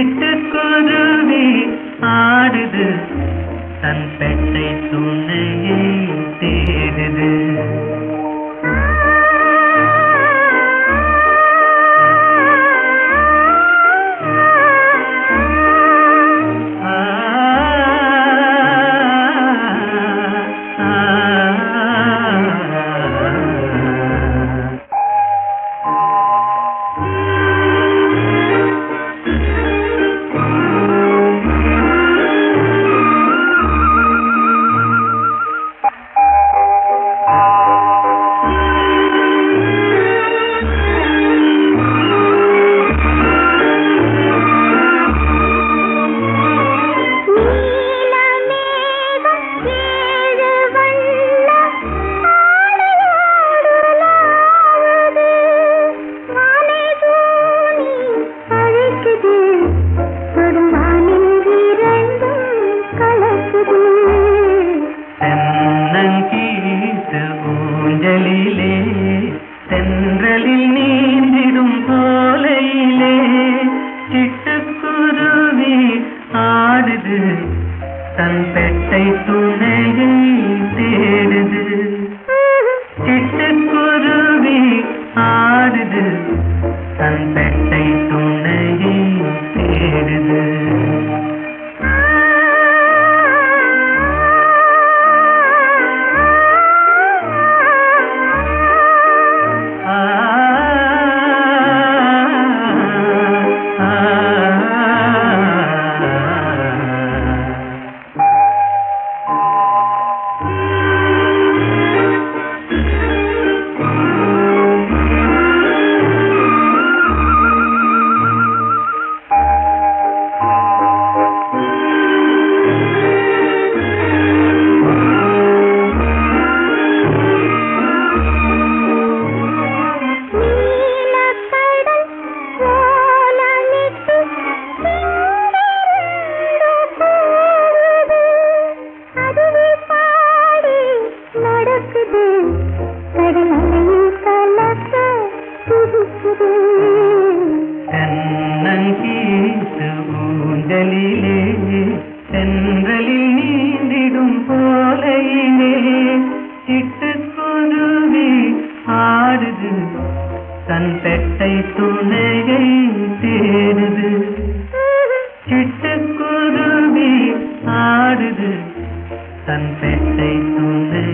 சிட்டுக்குருவி ஆடுது. தன் பெட்டை துணையை தேடுது. துடிக்குது. ஊஞ்சலிலே தென்றலில் நீந்திடும் போலையிலே சிட்டுக்குருவி ஆடுது தன் பெட்டை துணையை தேடுது சிட்டுக்குருவி ஆடுது தன் பெட்டை துணை